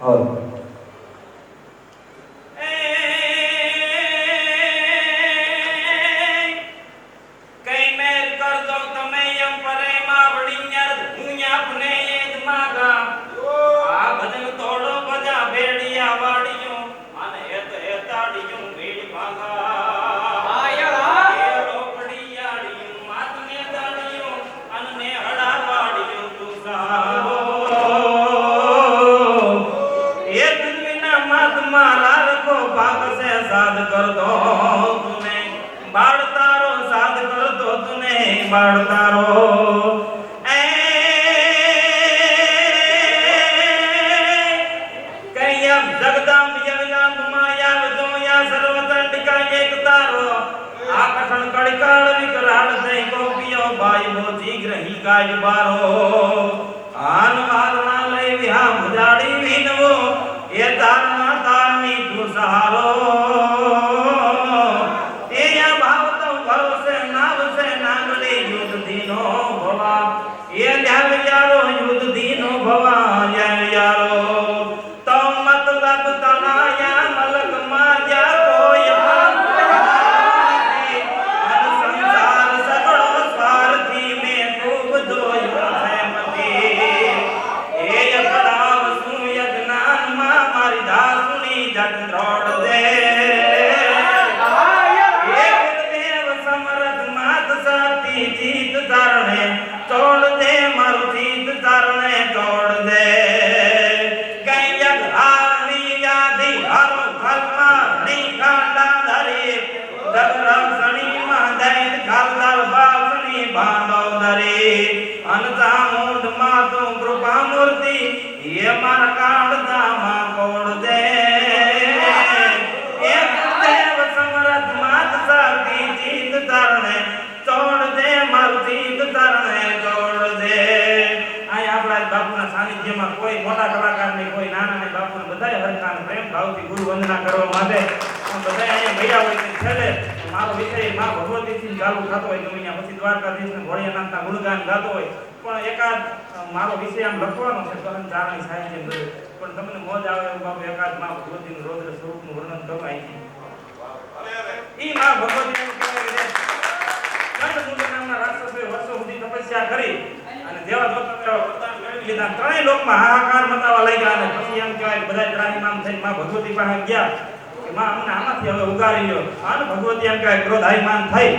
હો ભાગ સે સાદ કર દો તુને. બાળ તારો સાધ કર દો તુને બાળ તારો તારો. આકર્ષણ વિકરાળ દઈ ગોપિયો બાઈ મોજી ગ્રહી કાજ બારો. આન મારણા લઈ વિહા મુજાડી વિનવો. એ તારના તારની તું સહારો એ યા ભાવ તો ભરોસે નાવસે નાગલી યુદ્ધ દીનો ભવા. એ ધ્યાન યારો યુદ્ધ દીનો ભવા જય યારો તો મતલબ તનાયા સાતી જીત તારણે તોડ દે, મારું જીત તારણે તોડ દે. અનતા મૂંઢમાં તું કૃપા મૂર્તિ એ મારા કાળદા બાપુના સાનિધ્યમાં કોઈ મોટા કલાકાર નહીં, કોઈ નાના નહીં. બાપુને બધાય હરખા અને પ્રેમ, ભાવથી ગુરુ વંદના કરવા માટે બધા અહીંયા મળ્યા હોય તે છેલ્લે મારો વિષયમાં ભગવતીથી ચાલુ થતો હોય, ગમે ત્યાં પછી દ્વારકાધીશ ને ભોળિયાનાથના ગુણગાન ગાતો હોય. પણ એકાદ મારો વિષય આમ લખવાનો છે કરમ ચારણી સાહિત્ય. પણ તમને મોજ આવે એવું બાપુ એકાદમાં ભગવતીનું રૌદ્ર સ્વરૂપનું વર્ણન કરવા ઈ માં ભગવતી રાક્ષસોએ વર્ષો સુધી તપસ્યા કરી અને જેવા મેળવી લીધા. ત્રણેય લોકમાં હાહાકાર મચાવવા લાગ્યા અને પછી એમ કહેવાય બધા નામ થઈને માં ભગવતી પાસે ગયા. કે માં અમને આમાંથી હવે ઉગારી લ્યો. અને ભગવતી એમ કહેવાય ક્રોધાયમાન થઈ.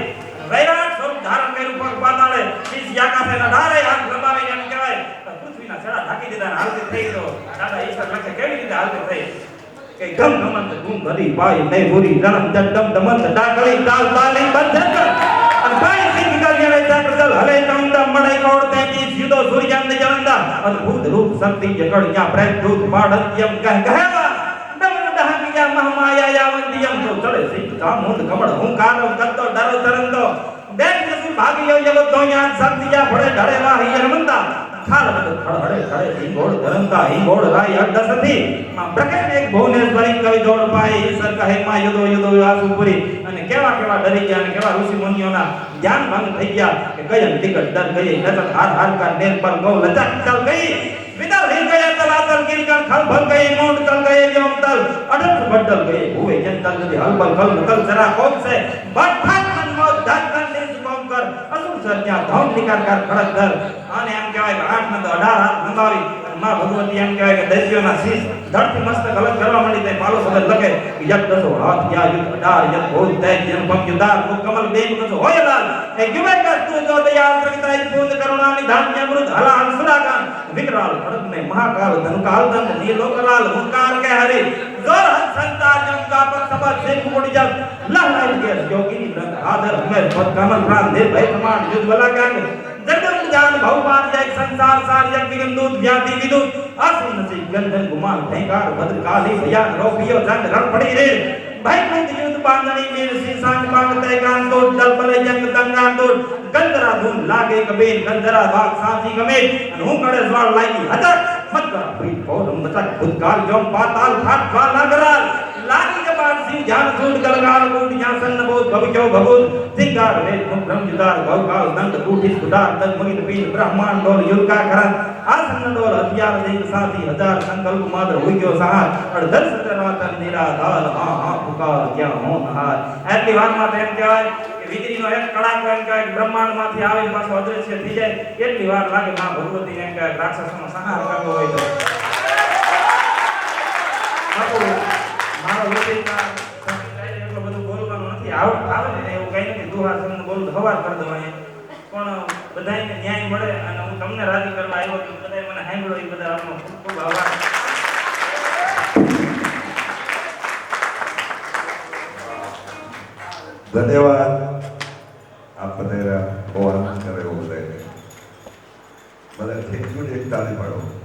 વૈરાટ સ્વરૂપ ધારણ કર્યું પગ પાતાળે. શીશ યાકાશે ને ડારે હાથ લંબાવીને એમ કહેવાય પૃથ્વીના છેડા ઢાંકી દીધા ને હાલતી થઈ ગયો. દાદા ઈશ્વર લખે કેવી રીતે હાલતી થઈ? કે ગમ ગમંત ગુમ ભરી પાય, મે, ભૂરી ધરમ દમ દમંત, ડાકળી તાલ તાલી બંધ અને પાય સિંહ ગલિયાને ચાકડલ હલે તમદમ મળે કોડ તેજી સીધો ને જળંદા અદ્ભુત રૂપ શક્તિ જગડ્યા પ્રજ્ઞુત પાડત્યમ કહ કહેવા દમ દહમિયા મહમાયા યાવંતિયમ તો ચડે સિંહ કામુંદ કમળ હુંકારો કત્તો ડરો તરંતો દેખ જસુ ભાગિયો જગત દોયા શક્તિયા ભળે ઢળે વાહી હનુમંતા. ખાલ બદ ખડહડે ખડે હિંગોળ ધરંતા હિંગોળ રાય અડસથી માં પ્રકટ એક ભુવનેશ્વરી કવિ દોડ પાઈ ઈશ્વર કહે, માં યદો યદો આસુપુરી. કેવા કેવા ડરી ગયા કેવા ઋષિ મુનિઓના ધ્યાન ભંગ થઈ ગયા કે ગયન ટિકટ દર ગઈ નતર હાર હાર કા નેર પર ગૌ લચક ચલ ગઈ. વિદલ હિલ ગયા તલાતલ ગિરકન ખલ ભલ ગઈ, મોંડ તલ ગઈ યોમ તલ. અડક બડલ ગઈ, ભુવે જન તલ નદી હલબલ ખલ નકલ જરા કોમ સે બઠાક મન મોત ધન કર દિન સુકોમ કર. અસુર સરજા ધમ નિકાર કર, ખડક ધર અને એમ કહેવાય કે આઠ ને તો અઢાર હાથ અને માં ભગવતી એમ કહેવાય કે દૈત્યોના શીશ ધરતી મસ્તક અલગ કરવા માંડી તે પાલો સદન લગે યત દસો હાથ યા યુત અઢાર યત ભૂત દૈત જન પંક્યુદાર કો કમલ બે કસો હોય લાલ એ ગમે કસ્તુ જો દયા અંતરિતાય પૂર્ણ કરુણાની ધાન્ય અમૃત હલા હંસરા કાન વિકરાલ ખડગ ને મહાકાલ, ધનકાલ, ધન જે લોકલાલ હુંકાર કે હરે. જોર સંતાર જંગા પર સભા સે કુડી જલ લહલાઈ ગેસ યોગીની બ્રત આદર હમે પદ કમલ પ્રાણ, નિર્ભય, પ્રમાણ, યુદ્ધ બલા કાન ગંધમ જાન ભવપાદ જાય સંસાર સાર જગ વિગંદૂત વ્યાધિ વિદૂત આસુન નસી ગંધન ગુમાન ભયંકાર ભદ્ર કાલી ભયા રોપિયો જંગ રણ પડી રે ભયમંત યુદ્ધ પાંદણી મેર સી સાંગ પાંગ તય ગાન દોટ દલ પર જંગ તંગાન દોટ ગંધરા ધૂન લાગે કબે ગંધરા ભાગ સાથી ગમે અને હું કડે જ્વાળ લાગી હતક મત કરા ભઈ ભૌ રમ બચક ભૂતકાળ જોમ પાતાલ ખાટ વા લાગરા હાર એટલી વાતમાં તો એમ કહેવાય વીજળીનો એક કડાકો એમ કહેવાય બ્રહ્માંડમાંથી આવીને પાછો અદૃશ્ય થઈ એટલી વાર લાગે માં ભગવતી એમ કહેવાય રાક્ષસોનો સંહાર કરવો હોય મારો વિષયમાં આવ- આવે ને એવું કંઈ નથી. દુહા તમને બોલું હવાર કરી દઉં. પણ બધાયને ન્યાય મળે અને હું તમને રાજી કરવા આવ્યો છું. બધાય મને સાંભળ્યો એ બધા આપનો ખૂબ ખૂબ આભાર. ધન્યવાદ. આપ બધા બહુ કરે એવું બધાને મને થેન્ક યુ એક તાળી પાડો.